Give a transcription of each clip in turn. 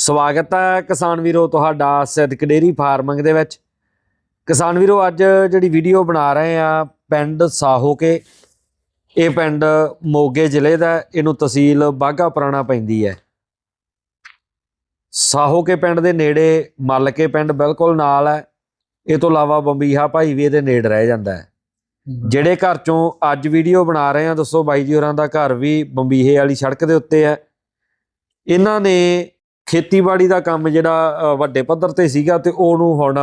ਸਵਾਗਤ ਹੈ ਕਿਸਾਨ ਵੀਰੋ ਤੁਹਾਡਾ ਸਿੱਧਕ ਡੇਰੀ ਫਾਰਮਿੰਗ ਦੇ ਵਿੱਚ। ਕਿਸਾਨ ਵੀਰੋ, ਅੱਜ ਜਿਹੜੀ ਵੀਡੀਓ ਬਣਾ ਰਹੇ ਆ ਪਿੰਡ ਸਾਹੋਕੇ। ਇਹ ਪਿੰਡ ਮੋਗੇ ਜ਼ਿਲ੍ਹੇ ਦਾ ਇਹਨੂੰ ਤਹਿਸੀਲ ਬਾਘਾ ਪੁਰਾਣਾ ਪੈਂਦੀ ਹੈ। ਸਾਹੋਕੇ ਪਿੰਡ ਦੇ ਨੇੜੇ ਮੱਲਕੇ ਪਿੰਡ ਬਿਲਕੁਲ ਨਾਲ ਹੈ। ਇਹ ਤੋਂ ਇਲਾਵਾ ਬੰਬੀਹਾ ਭਾਈ ਵੀ ਇਹਦੇ ਨੇੜੇ ਰਹਿ ਜਾਂਦਾ ਹੈ। ਜਿਹੜੇ ਘਰ ਚੋਂ ਅੱਜ ਵੀਡੀਓ ਬਣਾ ਰਹੇ ਆ ਦੱਸੋ ਬਾਈ ਜੀ ਹੋਰਾਂ ਦਾ ਘਰ ਵੀ ਬੰਬੀਹੇ ਵਾਲੀ ਸੜਕ ਦੇ ਉੱਤੇ ਹੈ। ਇਹਨਾਂ ਨੇ ਖੇਤੀਬਾੜੀ ਦਾ ਕੰਮ ਜਿਹੜਾ ਵੱਡੇ ਪੱਧਰ ਤੇ ਸੀਗਾ ਤੇ ਉਹਨੂੰ ਹੁਣ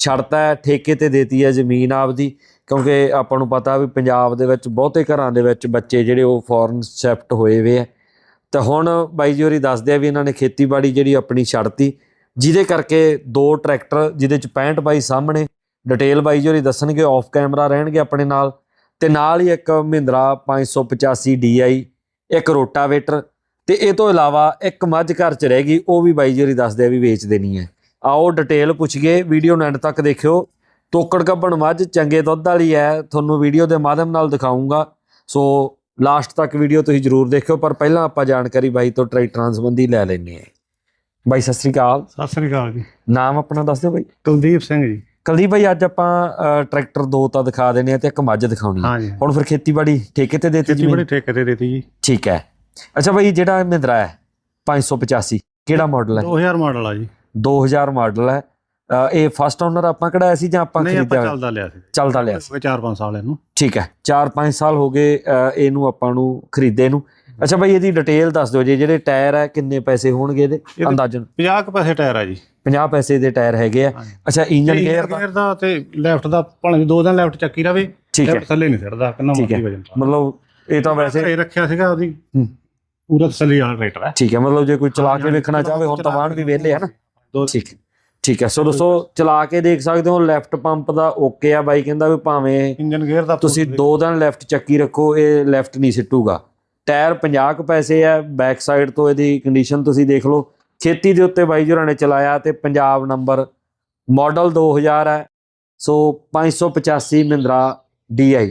ਛੱਡਤਾ ਹੈ, ਠੇਕੇ ਤੇ ਦੇਤੀ ਹੈ ਜ਼ਮੀਨ ਆਪਦੀ, ਕਿਉਂਕਿ ਆਪਾਂ ਨੂੰ ਪਤਾ ਵੀ ਪੰਜਾਬ ਦੇ ਵਿੱਚ ਬਹੁਤੇ ਘਰਾਂ ਦੇ ਵਿੱਚ ਬੱਚੇ ਜਿਹੜੇ ਉਹ ਫੋਰਨ ਸ਼ਿਫਟ ਹੋਏ ਵੇ ਆ ਤੇ ਹੁਣ ਬਾਈ ਜੀ ਦੱਸਦੇ ਆ ਵੀ ਇਹਨਾਂ ਨੇ ਖੇਤੀਬਾੜੀ ਜਿਹੜੀ ਆਪਣੀ ਛੱਡਤੀ, ਜਿਹਦੇ ਕਰਕੇ ਦੋ ਟਰੈਕਟਰ ਜਿਹਦੇ ਚ 65 ਬਾਈ ਸਾਹਮਣੇ, ਡਿਟੇਲ ਬਾਈ ਜੀ ਹੋਰੀ ਦੱਸਣਗੇ ਆਫ ਕੈਮਰਾ ਰਹਿਣਗੇ ਆਪਣੇ ਨਾਲ, ਤੇ ਨਾਲ ਹੀ ਇੱਕ ਮਹਿੰਦਰਾ 585 DI ਇੱਕ ਰੋਟਾਵੇਟਰ ਤੇ ਇਹ ਤੋਂ ਇਲਾਵਾ ਇੱਕ ਮੱਝ ਘਰ 'ਚ ਰਹਿ ਗਈ ਉਹ ਵੀ ਬਾਈ ਜੀ ਦੱਸਦੇ ਆ ਵੀ ਵੇਚ ਦੇਣੀ ਹੈ। ਆਓ ਡਿਟੇਲ ਪੁੱਛੀਏ ਵੀਡੀਓ ਨੂੰ ਐਂਡ ਤੱਕ ਦੇਖਿਓ। ਤੋਕੜ ਕੱਬਣ ਮੱਝ ਚੰਗੇ ਦੁੱਧ ਵਾਲੀ ਹੈ ਤੁਹਾਨੂੰ ਵੀਡੀਓ ਦੇ ਮਾਧਿਅਮ ਨਾਲ ਦਿਖਾਉਂਗਾ ਸੋ ਲਾਸਟ ਤੱਕ ਵੀਡੀਓ ਤੁਸੀਂ ਜਰੂਰ ਦੇਖਿਓ ਪਰ ਪਹਿਲਾਂ ਆਪਾਂ ਜਾਣਕਾਰੀ ਬਾਈ ਤੋਂ ਟਰੈਕਟਰਾਂ ਸੰਬੰਧੀ ਲੈ ਲੈਣੇ ਆ ਬਾਈ ਸਤਿ ਸ੍ਰੀ ਅਕਾਲ। ਸਤਿ ਸ੍ਰੀ ਅਕਾਲ ਜੀ। ਨਾਮ ਆਪਣਾ ਦੱਸ ਦਿਓ ਬਾਈ। ਕੁਲਦੀਪ ਸਿੰਘ ਜੀ। ਕੁਲਦੀਪ ਬਾਈ ਅੱਜ ਆਪਾਂ ਟਰੈਕਟਰ ਦੋ ਤਾਂ ਦਿਖਾ ਦੇਣੇ ਆ ਤੇ ਇੱਕ ਮੱਝ ਦਿਖਾਉਣੀ ਹੈ। ਹਾਂ ਜੀ ਹੁਣ ਫਿਰ ਖੇਤੀਬਾੜੀ ਠੇਕੇ ਤੇ ਦੇਤੀ ਖੇਤੀ ਜ਼ਮੀਨ ਬੜੀ ਠੇਕੇ ਤੇ ਦਿੱਤੀ ਜੀ। ਠੀਕ ਹੈ। ਅੱਛਾ ਬਾਈ ਜਿਹੜਾ ਮਹਿੰਦਰਾ ਹੈ 585 ਕਿਹੜਾ ਮਾਡਲ ਹੈ? 2000 ਮਾਡਲ ਆ ਜੀ। 2000 ਮਾਡਲ ਹੈ। ਇਹ ਫਸਟ ਓਨਰ ਆਪਾਂ ਕਢਾਇਆ ਸੀ ਜਾਂ ਆਪਾਂ ਨਹੀਂ ਆਪਾਂ ਖਰੀਦਿਆ ਚੱਲਦਾ ਲਿਆ ਸੀ। ਚੱਲਦਾ ਲਿਆ ਸੀ। ਹੋ ਗਏ 4-5 ਸਾਲ ਇਹਨੂੰ। ਠੀਕ ਹੈ 4-5 ਸਾਲ ਹੋ ਗਏ ਇਹਨੂੰ ਆਪਾਂ ਨੂੰ ਖਰੀਦੇ ਨੂੰ। ਅੱਛਾ ਬਾਈ ਇਹਦੀ ਡਿਟੇਲ ਦੱਸ ਦਿਓ ਜੀ ਜਿਹੜੇ ਟਾਇਰ ਹੈ ਕਿੰਨੇ ਪੈਸੇ ਹੋਣਗੇ ਇਹਦੇ? ਅੰਦਾਜ਼ਨ। 50 ਕੁ ਪੈਸੇ ਟਾਇਰ ਆ ਜੀ। 50 ਪੈਸੇ ਦੇ ਟਾਇਰ ਹੈਗੇ ਆ। ਅੱਛਾ ਇੰਜਨ ਗੇਅਰ ਦਾ? ਗੇਅਰ ਦਾ ਤੇ ਲੈਫਟ ਦਾ ਭਾਵੇਂ ਦੋ ਦਿਨ ਲੈਫਟ ਚੱਕੀ ਰਵੇ ਠੀਕ ਹੈ। ਲੈਫਟ ਥੱਲੇ ਨਹੀਂ ਸਿਰਦਾ ਕਿੰਨਾ। ਮਰਜ਼ੀ ਵਜਨ ਮਤਲਬ ਇਹ ਤਾਂ ਵੈਸੇ ਰੱਖਿਆ ਸੀਗਾ ਉਹਦੀ। ਪੂਰਾ ਤਸੱਲੀ ਵਾਲਾ ਰੇਟਰ ਹੈ। ਠੀਕ ਹੈ ਮਤਲਬ ਜੇ ਕੋਈ ਚਲਾ ਕੇ ਵੇਖਣਾ ਚਾਹਵੇ ਹੁਣ ਤਾਂ ਵਾਹਣ ਵੀ ਵਿਹਲੇ ਆ ਨਾ। ਠੀਕ ਹੈ ਠੀਕ ਹੈ ਸੋ ਦੋਸਤੋ ਚਲਾ ਕੇ ਦੇਖ ਸਕਦੇ ਹੋ ਲੈਫਟ ਪੰਪ ਦਾ ਓਕੇ ਆ। ਬਾਈ ਕਹਿੰਦਾ ਵੀ ਭਾਵੇਂ ਇੰਜਨ ਗੇਅਰ ਦਾ ਤੁਸੀਂ ਦੋ ਦਿਨ ਲੈਫਟ ਚੱਕੀ ਰੱਖੋ ਇਹ ਲੈਫਟ ਨਹੀਂ ਸਿੱਟੂਗਾ। ਟਾਇਰ 50 ਕੁ ਪੈਸੇ ਆ ਬੈਕ ਸਾਈਡ ਤੋਂ ਇਹਦੀ ਕੰਡੀਸ਼ਨ ਤੁਸੀਂ ਦੇਖ ਲਓ। ਖੇਤੀ ਦੇ ਉੱਤੇ ਬਾਈ ਜੁਰਾਂ ਨੇ ਚਲਾਇਆ ਤੇ ਪੰਜਾਬ ਨੰਬਰ ਮਾਡਲ 2000 ਹੈ। ਸੋ 585 ਮਹਿੰਦਰਾ DI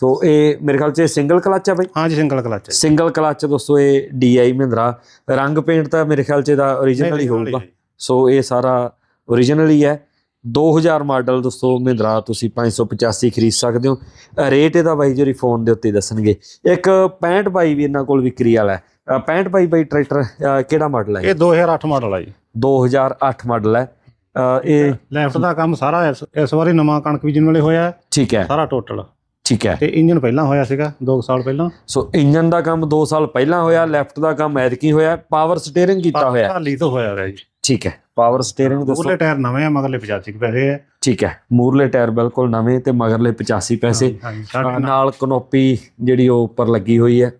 ਸੋ ਇਹ ਮੇਰੇ ਖਿਆਲ ਚ ਸਿੰਗਲ ਕਲਚ ਹੈ ਬਾਈ? ਹਾਂ ਜੀ ਸਿੰਗਲ ਕਲਚ ਹੈ ਸਿੰਗਲ ਕਲਚ ਦੋਸਤੋ ਇਹ DI ਮਹਿੰਦਰਾ। ਰੰਗ ਪੇਂਟ ਤਾਂ ਮੇਰੇ ਖਿਆਲ ਚ ਇਹਦਾ origignal ਹੀ ਹੋਊਗਾ। ਸੋ ਇਹ ਸਾਰਾ origignal ਹੀ ਹੈ। 2000 ਮਾਡਲ ਦੋਸਤੋ ਮਹਿੰਦਰਾ ਤੁਸੀਂ 585 ਖਰੀਦ ਸਕਦੇ ਹੋ। ਰੇਟ ਇਹਦਾ ਬਾਈ ਜਿਹੜੀ ਫੋਨ ਦੇ ਉੱਤੇ ਦੱਸਣਗੇ। ਇੱਕ 65 ਬਾਈ ਵੀ ਇਹਨਾਂ ਕੋਲ ਵਿਕਰੀ ਵਾਲਾ ਹੈ। ਅ, 65 ਬਾਈ ਬਾਈ ਟਰੈਕਟਰ ਕਿਹੜਾ ਮਾਡਲ ਹੈ ਇਹ? 2008 ਮਾਡਲ ਆ ਜੀ। 2008 ਮਾਡਲ ਹੈ। ਇਹ ਲੈਫਟ ਦਾ ਕੰਮ ਸਾਰਾ ਇਸ ਵਾਰੀ ਨਵਾਂ ਕਣਕ ਬੀਜਣ ਵੇਲੇ ਹੋਇਆ ਹੈ, ਠੀਕ ਹੈ। ਸਾਰਾ ਟੋਟਲ ਠੀਕ ਹੈ। ਤੇ ਇੰਜਨ ਪਹਿਲਾਂ ਹੋਇਆ ਸੀਗਾ 2 ਸਾਲ ਪਹਿਲਾਂ। ਸੋ ਇੰਜਨ ਦਾ ਕੰਮ 2 ਸਾਲ ਪਹਿਲਾਂ ਹੋਇਆ ਲੈਫਟ ਦਾ ਕੰਮ ਐਤਕੀ ਹੋਇਆ ਪਾਵਰ ਸਟੀਅਰਿੰਗ ਕੀਤਾ ਹੋਇਆ। ਹਾਲੀ ਤੋਂ ਹੋਇਆ ਜੀ। ਠੀਕ ਹੈ ਪਾਵਰ ਸਟੀਅਰਿੰਗ ਦੋਸਤੋ ਉਹਲੇ ਟਾਇਰ ਨਵੇਂ ਆ ਮਗਰਲੇ 85 ਕੁ ਪੈਸੇ ਆ। ਠੀਕ ਹੈ ਮੂਰਲੇ ਟਾਇਰ ਬਿਲਕੁਲ ਨਵੇਂ ਤੇ ਮਗਰਲੇ 85 ਪੈਸੇ। ਨਾਂ- ਨਾਲ ਕਨੋਪੀ ਜਿਹੜੀ ਉਹ ਉੱਪਰ ਲੱਗੀ ਹੋਈ ਹੈ।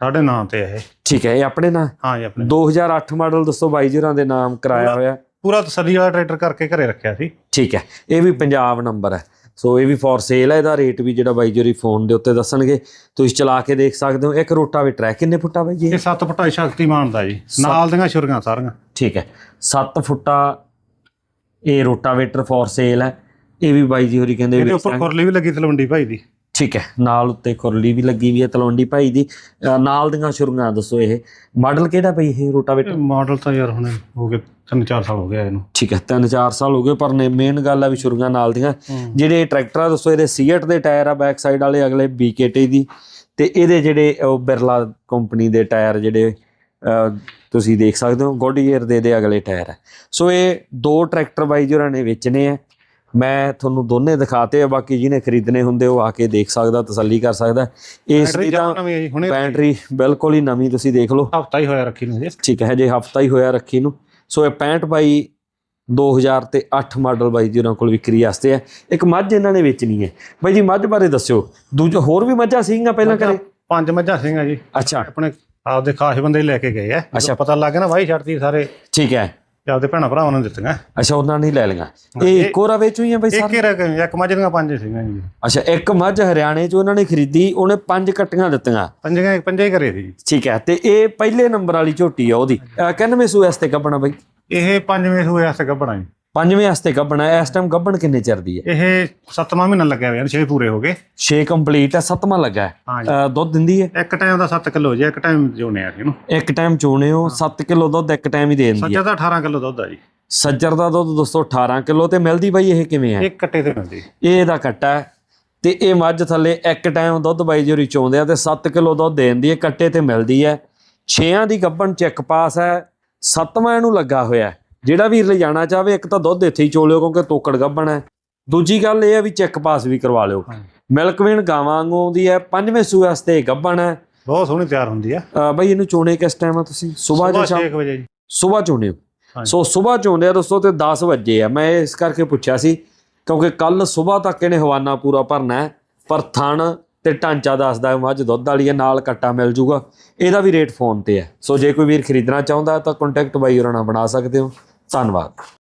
ਸਾਡੇ ਨਾਮ ਤੇ ਇਹ। ਠੀਕ ਹੈ ਇਹ ਆਪਣੇ ਨਾਲ ਹਾਂ ਜੀ ਆਪਣੇ 2008 ਮਾਡਲ ਦੱਸੋ ਬਾਈ ਜੀਰਾਂ ਦੇ ਨਾਮ ਕਰਾਇਆ ਹੋਇਆ। ਪੂਰਾ ਤਸੱਲੀ ਵਾਲਾ ਟਰੈਕਟਰ ਕਰਕੇ ਘਰੇ ਰੱਖਿਆ ਸੀ। ਠੀਕ ਹੈ ਇਹ ਵੀ ਪੰਜਾਬ ਨੰਬਰ ਹੈ। ਸੋ ਇਹ ਵੀ ਫॉर ਸੇਲ ਹੈ ਇਹਦਾ ਰੇਟ ਵੀ ਜਿਹੜਾ ਬਾਈ ਜੀਰੀ ਫੋਨ ਦੇ ਉੱਤੇ ਦੱਸਣਗੇ। ਤੁਸੀਂ ਚਲਾ ਕੇ ਦੇਖ ਸਕਦੇ ਹੋ ਇੱਕ ਰੋਟਾਵੇਟਰ ਹੈ ਕਿੰਨੇ ਫੁੱਟਾ ਬਾਈ ਜੀ ਇਹ? 7 ਫੁੱਟਾ ਸ਼ਕਤੀਮਾਨ ਦਾ ਜੀ। ਨਾਲ ਦੀਆਂ ਛੁਰੀਆਂ ਸਾਰੀਆਂ। ਠੀਕ ਹੈ 7 ਫੁੱਟਾ ਇਹ ਰੋਟਾਵੇਟਰ ਫॉर ਸੇਲ ਹੈ। ਇਹ ਵੀ ਬਾਈ ਜੀ ਹੋਰੀ ਕਹਿੰਦੇ ਇਹਦੇ ਵੀ ਉੱਪਰ ਖੁਰਲੀ ਵੀ ਲੱਗੀ ਤਲਵੰਡੀ ਭਾਈ ਦੀ। ਠੀਕ ਹੈ ਨਾਲ ਉੱਤੇ ਖੁਰਲੀ ਵੀ ਲੱਗੀ ਵੀ ਹੈ ਤਲਵੰਡੀ ਭਾਈ ਦੀ। ਨਾਲ ਦੀਆਂ ਸ਼ੁਰੂਆਂ ਦੱਸੋ ਇਹ। ਮਾਡਲ ਕਿਹੜਾ ਬਈ ਇਹ ਰੋਟਾਵੇਟਰ ਮਾਡਲ ਤਾਂ ਯਾਰ ਹੁਣ ਹੋ ਗਏ 3-4 ਸਾਲ ਹੋ ਗਿਆ ਇਹਨੂੰ। ਠੀਕ ਹੈ ਤਿੰਨ ਚਾਰ ਸਾਲ ਹੋ ਗਏ ਪਰ ਨੇ ਮੇਨ ਗੱਲ ਆ ਵੀ ਸ਼ੁਰੂਆਂ ਨਾਲ ਦੀਆਂ। ਜਿਹੜੇ ਟਰੈਕਟਰ ਆ ਦੱਸੋ ਇਹਦੇ ਸੀਟ ਦੇ ਟਾਇਰ ਆ ਬੈਕ ਸਾਈਡ ਵਾਲੇ ਅਗਲੇ ਬੀਕੇਟੀ ਦੀ। ਤੇ ਇਹਦੇ ਜਿਹੜੇ ਉਹ ਬਿਰਲਾ ਕੰਪਨੀ ਦੇ ਟਾਇਰ ਜਿਹੜੇ ਤੁਸੀਂ ਦੇਖ ਸਕਦੇ ਹੋ ਗੋਡੀਅਰ ਦੇ ਦੇ ਅਗਲੇ ਟਾਇਰ ਆ। ਸੋ ਇਹ ਦੋ ਟਰੈਕਟਰ ਬਾਈ ਜੋਰਾਂ ਨੇ ਵੇਚਣੇ ਆ। ਮੈਂ ਤੁਹਾਨੂੰ ਦੋਨੇ ਦਿਖਾਤੇ ਆ ਬਾਕੀ ਜਿਹਨੇ ਖਰੀਦਣੇ ਹੁੰਦੇ ਉਹ ਆ ਕੇ ਦੇਖ ਸਕਦਾ ਤਸੱਲੀ ਕਰ ਸਕਦਾ। ਇਸ ਦੀ ਤਾਂ ਹੈ ਬੈਟਰੀ ਬਿਲਕੁਲ ਹੀ ਨਵੀਂ ਤੁਸੀਂ ਦੇਖ ਲਓ। ਹਫਤਾ ਹੀ ਹੋਇਆ ਰੱਖੀ ਨੂੰ। ਠੀਕ ਹੈ ਜੇ ਹਫਤਾ ਹੀ ਹੋਇਆ ਰੱਖੀ ਨੂੰ। ਸੋ ਇਹ 65 ਬਾਈ 2000 ਤੇ 8 ਮਾਡਲ ਬਾਈ ਜੀ ਉਹਨਾਂ ਕੋਲ ਵਿਕਰੀ ਵਾਸਤੇ ਹੈ। ਇੱਕ ਮੱਝ ਇਹਨਾਂ ਨੇ ਵੇਚਣੀ ਹੈ। ਬਾਈ ਜੀ ਮੱਝ ਬਾਰੇ ਦੱਸਿਓ। ਦੂਜਾ ਹੋਰ ਵੀ ਮੱਝਾਂ ਸੀਗੀਆਂ ਪਹਿਲਾਂ ਕਰੇ ਪੰਜ ਮੱਝਾਂ ਸਿੰਘਾਂ ਜੀ। ਅੱਛਾ। ਆਪਣੇ ਆਪਦੇ ਖਾਸ ਬੰਦੇ ਲੈ ਕੇ ਗਏ ਆ। ਅੱਛਾ। ਪਤਾ ਲੱਗ ਗਿਆ ਨਾ ਵਾਹੀ ਛੱਡਤੀ ਸਾਰੇ। ਠੀਕ ਹੈ। ਤੇ ਆਪਦੇ ਭੈਣਾਂ ਭਰਾਵਾਂ ਨੂੰ ਦਿੱਤੀਆਂ। ਅੱਛਾ ਉਹਨਾਂ ਨੇ ਲੈ ਲਈਆਂ। ਇਹ ਇੱਕੋ ਰਾ ਵੇਚੂ ਹੀ ਆ ਬਾਈ ਇੱਕ ਸਾਰੇ ਹੀ ਇੱਕ ਮੱਝ ਦੀਆਂ ਪੰਜ ਸੀਗੀਆਂ ਜੀ। ਅੱਛਾ ਇੱਕ ਮੱਝ ਹਰਿਆਣੇ ਚ ਉਹਨਾਂ ਨੇ ਖਰੀਦੀ ਉਹਨੇ ਪੰਜ ਕੱਟੀਆਂ ਦਿੱਤੀਆਂ। ਪੰਜੀਆਂ ਪੰਜੇ ਹੀ ਘਰੇ ਸੀ। ਠੀਕ ਹੈ ਤੇ ਇਹ ਪਹਿਲੇ ਨੰਬਰ ਵਾਲੀ ਝੋਟੀ ਆ ਉਹਦੀ। ਅਹ 91 ਸੂ ਐਸ ਤੇ ਕੱਪਣਾ ਬਾਈ? ਇਹ ਪੰਜਵੇਂ ਸੂਏ ਵਾਸਤੇ ਗੱਭਣਾ ਜੀ। ਪੰਜਵੇਂ ਵਾਸਤੇ ਗੱਭਣ ਇਸ ਟਾਈਮ ਗੱਭਣ ਕਿੰਨੇ ਚਿਰ ਦੀ ਹੈ? ਇਹ ਸੱਤਵਾਂ ਮਹੀਨਾ ਲੱਗਿਆ ਹੋਇਆ 6 ਪੂਰੇ ਹੋ ਗਏ। 6 ਕੰਪਲੀਟ ਹੈ ਸੱਤਵਾਂ ਲੱਗਾ ਹੈ। ਦੁੱਧ ਦਿੰਦੀ ਹੈ? ਇੱਕ ਟਾਈਮ ਦਾ 7 ਕਿਲੋ ਜੀ ਇੱਕ ਟਾਈਮ ਜੋਨੇ ਆ ਇਹਨੂੰ। ਇੱਕ ਟਾਈਮ ਚੋਣੇ ਹੋ 7 ਕਿਲੋ ਦੁੱਧ ਇੱਕ ਟਾਈਮ ਹੀ ਦੇ ਦਿੰਦੀ ਹੈ। ਸੱਜਾ ਦਾ 18 ਕਿਲੋ ਦੁੱਧ ਆ ਜੀ। ਸੱਜਰ ਦਾ ਦੁੱਧ ਦੋਸਤੋ 18 ਕਿਲੋ ਤੇ ਮਿਲਦੀ ਬਾਈ ਇਹ ਕਿਵੇਂ ਹੈ? ਇੱਕ ਕੱਟੇ ਤੇ ਮਿਲਦੀ। ਇਹ ਇਹਦਾ ਕੱਟਾ ਹੈ ਤੇ ਇਹ ਮੱਝ ਥੱਲੇ ਇੱਕ ਟਾਈਮ ਦੁੱਧ ਬਾਈ ਜੀ ਚੋਂਦੇ ਆ ਤੇ 7 ਕਿਲੋ ਦੁੱਧ ਦੇ ਦਿੰਦੀ ਹੈ ਕੱਟੇ ਤੇ ਮਿਲਦੀ ਹੈ। ਛੇਆਂ ਦੀ ਗੱਭਣ ਚੈੱਕ ਪਾਸ ਹੈ ਸੱਤਵਾਂ ਇਹਨੂੰ ਲੱਗਾ ਹੋਇਆ ਹੈ। ਜਿਹੜਾ ਵੀਰ ਲੈ ਜਾਣਾ ਚਾਹਵੇ ਇੱਕ ਤਾਂ ਦੁੱਧ ਇੱਥੇ ਹੀ ਚੋਲਿਓ ਕਿਉਂਕਿ ਤੋਕੜ ਗੱਭਣ ਹੈ। ਦੂਜੀ ਗੱਲ ਇਹ ਹੈ ਵੀ ਚੈੱਕ ਪਾਸ ਵੀ ਕਰਵਾ ਲਿਓ। ਹਾਂ। ਮਿਲਕ ਵੇਣ ਗਾਵਾਂ ਵਾਂਗੂ ਆਉਂਦੀ ਹੈ ਪੰਜਵੇਂ ਸੂਏ ਵਾਸਤੇ ਗੱਭਣ ਹੈ। ਬਹੁਤ ਸੋਹਣੀ ਤਿਆਰ ਹੁੰਦੀ ਆ। ਬਾਈ ਇਹਨੂੰ ਚੋਣੇ ਕਿਸ ਟਾਈਮ ਆ ਤੁਸੀਂ? ਸਵੇਰ ਜਾਂ ਸ਼ਾਮ? 6 ਵਜੇ ਜੀ। ਸਵੇਰ ਚੋਣੇ। ਸੋ ਸਵੇਰ ਚੋਂਦੇ ਆ ਦੋਸਤੋ ਤੇ 10 ਵਜੇ ਆ। ਮੈਂ ਇਸ ਕਰਕੇ ਪੁੱਛਿਆ ਸੀ ਕਿਉਂਕਿ ਕੱਲ ਸਵੇਰ ਤੱਕ ਇਹਨੇ ਹਵਾਨਾ ਪੂਰਾ ਭਰਨਾ ਹੈ ਪਰ ਥਣ ਤੇ ਢਾਂਚਾ ਦੱਸਦਾ ਮੱਝ ਦੁੱਧ ਵਾਲੀ ਹੈ ਨਾਲ ਕੱਟਾ ਮਿਲ ਜੂਗਾ। ਇਹਦਾ ਵੀ ਰੇਟ ਫੋਨ ਤੇ ਹੈ। ਸੋ ਜੇ ਕੋਈ ਵੀਰ ਖਰੀਦਣਾ ਚਾਹੁੰਦਾ ਤਾਂ ਕੰਟੈਕਟ ਬਾਈ ਹੋਰਾਂ ਨਾਲ ਬਣਾ ਸਕਦੇ ਹੋ। ਧੰਨਵਾਦ।